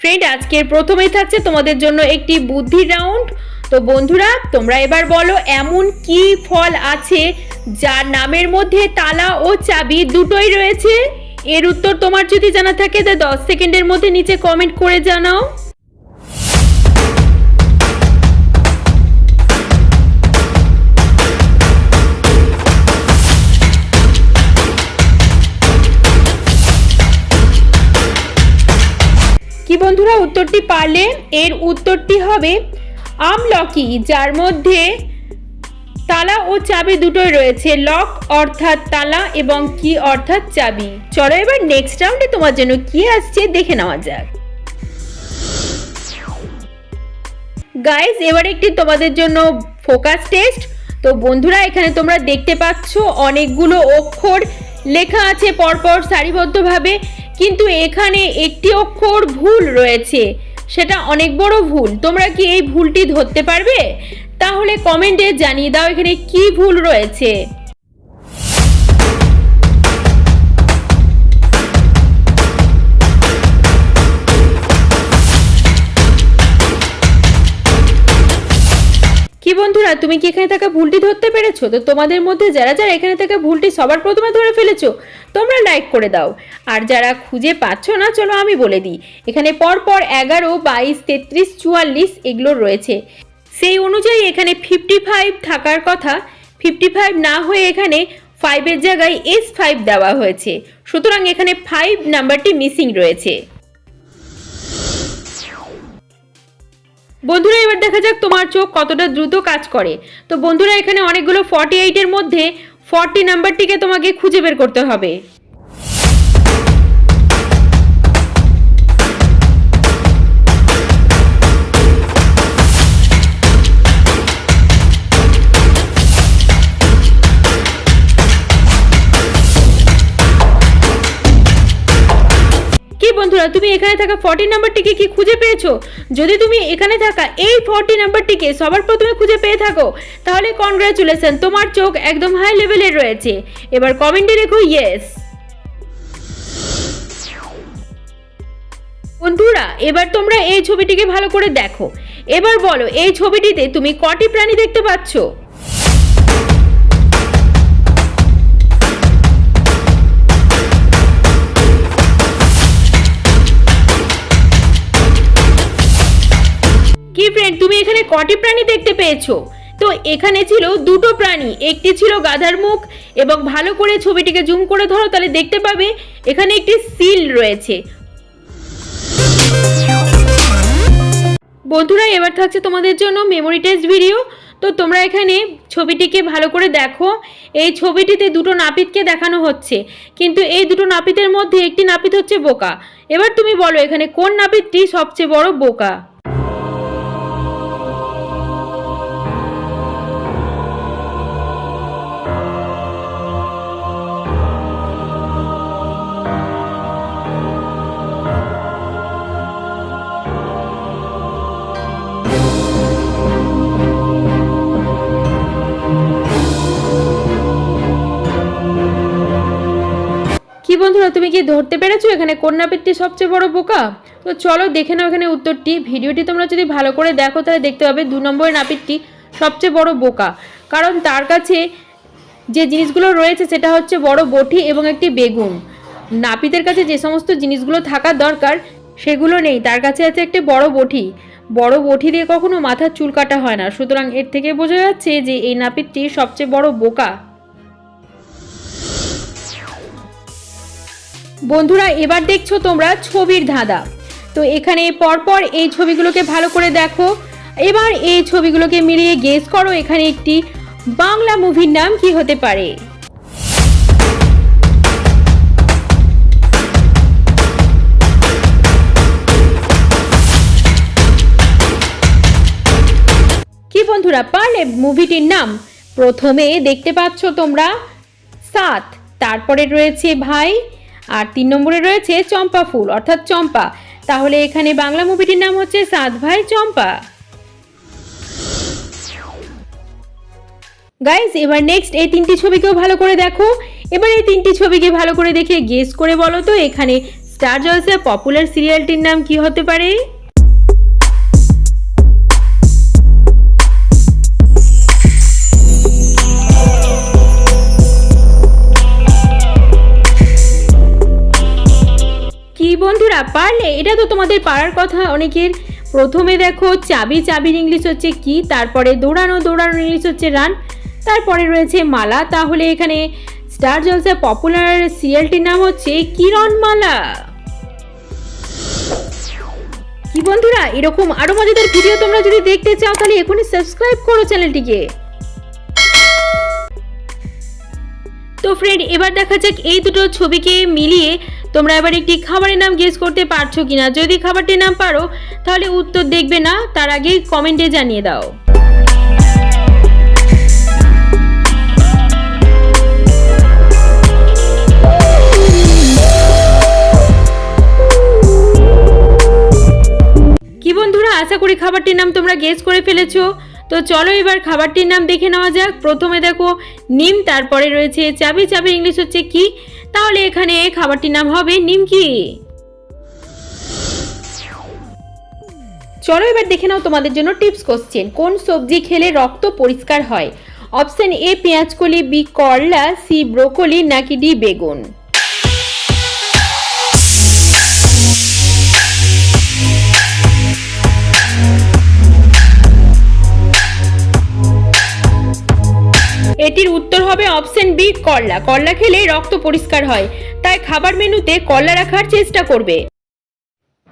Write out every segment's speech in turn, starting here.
Friend আজকের প্রথমেই থাকছে তোমাদের জন্য একটি বুদ্ধি রাউন্ড তো বন্ধুরা, তোমরা এবার বলো, এমন কি ফল আছে যার নামের মধ্যে তালা ও চাবি দুটোই রয়েছে? এর উত্তর তোমার যদি জানা থাকে তা দশ সেকেন্ডের মধ্যে নিচে কমেন্ট করে জানাও। কি বন্ধুরা, উত্তরটি পারলে এর উত্তরটি হবে আমলকি যার মধ্যে তালা ও চাবি দুটোই রয়েছে। লক অর্থাৎ তালা এবং কি অর্থাৎ চাবি। চলো এবার নেক্সট রাউন্ডে তোমার জন্য কি আসছে দেখে নেওয়া যাক। গাইস এবার একটি তোমাদের জন্য ফোকাস টেস্ট তো বন্ধুরা, এখানে তোমরা দেখতে পাচ্ছ অনেকগুলো অক্ষর লেখা আছে, পরপর সারিবদ্ধভাবে। কিন্তু এখানে একটি অক্ষর ভুল রয়েছে। সেটা অনেক বড় ভুল। তোমরা কি এই ভুলটি ধরতে পারবে? তাহলে কমেন্টে জানিয়ে দাও এখানে কি ভুল রয়েছে। বন্ধুরা, তুমি কি এখানে থাকা ভুলটি ধরতে পেরেছ? তো তোমাদের মধ্যে যারা যারা এখানে থাকা ভুলটি সবার প্রথমে ধরে ফেলেছো, তোমরা লাইক করে দাও। আর যারা খুঁজে পাচ্ছ না, চলো আমি বলে দিই। এখানে পরপর এগারো, বাইশ, তেত্রিশ, চুয়াল্লিশ এগুলো রয়েছে। সেই অনুযায়ী এখানে ফিফটি ফাইভ থাকার কথা। ফিফটি ফাইভ না হয়ে এখানে ফাইভের জায়গায় এস ফাইভ দেওয়া হয়েছে। সুতরাং এখানে ফাইভ নাম্বারটি মিসিং রয়েছে। বন্ধুরা, এবার দেখা যাক তোমার চোখ কতটা দ্রুত কাজ করে। তো বন্ধুরা, এখানে অনেকগুলো ফর্টি এইটের মধ্যে ফর্টি নাম্বারটিকে তোমাকে খুঁজে বের করতে হবে। বন্ধুরা, তুমি এখানে থাকা ফর্টি নাম্বারটিকে কি খুঁজে পেয়েছ? যদি তুমি এখানে থাকা এই ফর্টি নাম্বারটিকে সবার প্রথমে খুঁজে পেয়ে থাকো, তাহলে কনগ্রাচুলেশন তোমার চোখ একদম হাই লেভেলের রয়েছে। এবার কমেন্টে রেখো ইয়েস বন্ধুরা, এবার তোমরা এই ছবিটিকে ভালো করে দেখো। এবার বলো, এই ছবিটিতে তুমি কটি প্রাণী দেখতে পাচ্ছো? কটি প্রাণী দেখতে পেয়েছ। তো এখানে ছিল দুটো প্রাণী, একটি ছিল গাধার মুখ এবং ভালো করে ছবিটিকে জুম করে ধরো তাহলে দেখতে পাবে এখানে একটি সিল রয়েছে। বন্ধুরা, এবার থাকছে তোমাদের জন্য মেমোরি টেস্ট ভিডিও তো তোমরা এখানে ছবিটিকে ভালো করে দেখো। এই ছবিটিতে দুটো নাপিতকে দেখানো হচ্ছে। কিন্তু এই দুটো নাপিতের মধ্যে একটি নাপিত হচ্ছে বোকা। এবার তুমি বলো এখানে কোন নাপিতটি সবচেয়ে বড় বোকা? তুমি কি ধরতে পেরেছ? এখানে কোন নাপিতটি সবচেয়ে বড় বোকা? তো চলো দেখে নাও এখানে উত্তরটি। ভিডিওটি তোমরা যদি ভালো করে দেখো, তাহলে দেখতে পাবে দু নম্বরের নাপিতটি সবচেয়ে বড় বোকা। কারণ তার কাছে যে জিনিসগুলো রয়েছে, সেটা হচ্ছে বড় বটি এবং একটি বেগুন। নাপিতের কাছে যে সমস্ত জিনিসগুলো থাকার দরকার, সেগুলো নেই। তার কাছে আছে একটি বড় বটি। বড় বটি দিয়ে কখনো মাথার চুল কাটা হয় না। সুতরাং এর থেকে বোঝা যাচ্ছে যে এই নাপিতটি সবচেয়ে বড় বোকা। বন্ধুরা, এবার দেখছ তোমরা ছবির ধাঁধা। তো এখানে পরপর এই ছবিগুলোকে ভালো করে দেখো। এবার এই ছবিগুলোকে মিলিয়ে গেস করো এখানে একটি বাংলা মুভির নাম কি হতে পারে। কি বন্ধুরা পারলে মুভিটির নাম প্রথমে দেখতে পাচ্ছ তোমরা সাত, তারপরে রয়েছে ভাই আর তিন নম্বরে রয়েছে চম্পা ফুল, অর্থাৎ চম্পা। তাহলে এখানে বাংলা মুভিটির নাম হচ্ছে সাত ভাই চম্পা। গাইজ এবার নেক্সট এই তিনটি ছবিকেও ভালো করে দেখো। এবার এই তিনটি ছবিকে ভালো করে দেখে গেস করে বলো তো, এখানে স্টার জলসের পপুলার সিরিয়ালটির নাম কি হতে পারে? বন্ধুরা, পারলে, এটা তো তোমাদের পারার কথা। অনেকের প্রথমে দেখো, চাবি, চাবির ইংলিশ হচ্ছে কি, তারপরে দৌড়ানো দৌড়ানো ইংলিশ হচ্ছে রান, তারপরে রয়েছে মালা। তাহলে এখানে স্টার জলসা পপুলার সিরিয়ালটির নাম হচ্ছে কিরণ মালা কি বন্ধুরা, এরকম আরও মজাদার ভিডিও তোমরা যদি দেখতে চাও, তাহলে এখনই সাবস্ক্রাইব করো চ্যানেলটিকে। তো ফ্রেন্ড এবার দেখা যাক এই দুটো ছবিকে মিলিয়ে তোমরা এবার একটি খাবারের নাম গেস করতে পারছ কিনা? যদি খাবারটির নাম পারো, তাহলে উত্তর দেখবে না, তার আগে কমেন্টে জানিয়ে দাও। কি বন্ধুরা, আশা করি খাবারটির নাম তোমরা গেস করে ফেলেছো। তো চলো এবার খাবারটির নাম দেখে নেওয়া যাক। প্রথমে দেখো নিম, তারপরে রয়েছে চাবি। চাবি ইংলিশ হচ্ছে কি? তাহলে এখানে খাবারটির নাম হবে নিমকি চলো এবার দেখে নাও তোমাদের জন্য টিপস কোশ্চেন। কোন সবজি খেলে রক্ত পরিষ্কার হয়? অপশান এ, পেঁয়াজকলি, বি, করলা, সি, ব্রোকলি, নাকি ডি, বেগুন? এটির উত্তর হবে অপশন বি করলা করলা খেলে রক্ত পরিষ্কার হয়, তাই খাবার মেনুতে করলা রাখার চেষ্টা করবে।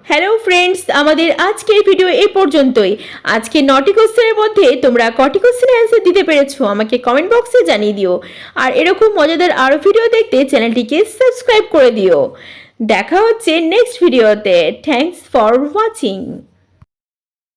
হ্যালো ফ্রেন্ডস, আমাদের আজকের ভিডিও এই পর্যন্তই। আজকে নটি কোশ্চেনের মধ্যে তোমরা কটি কোশ্চেনের অ্যান্সার দিতে পেরেছ, আমাকে কমেন্ট বক্সে জানিয়ে দিও। আর এরকম মজাদার আরও ভিডিও দেখতে চ্যানেলটিকে সাবস্ক্রাইব করে দিও। দেখা হচ্ছে নেক্সট ভিডিওতে থ্যাঙ্কস ফর ওয়াচিং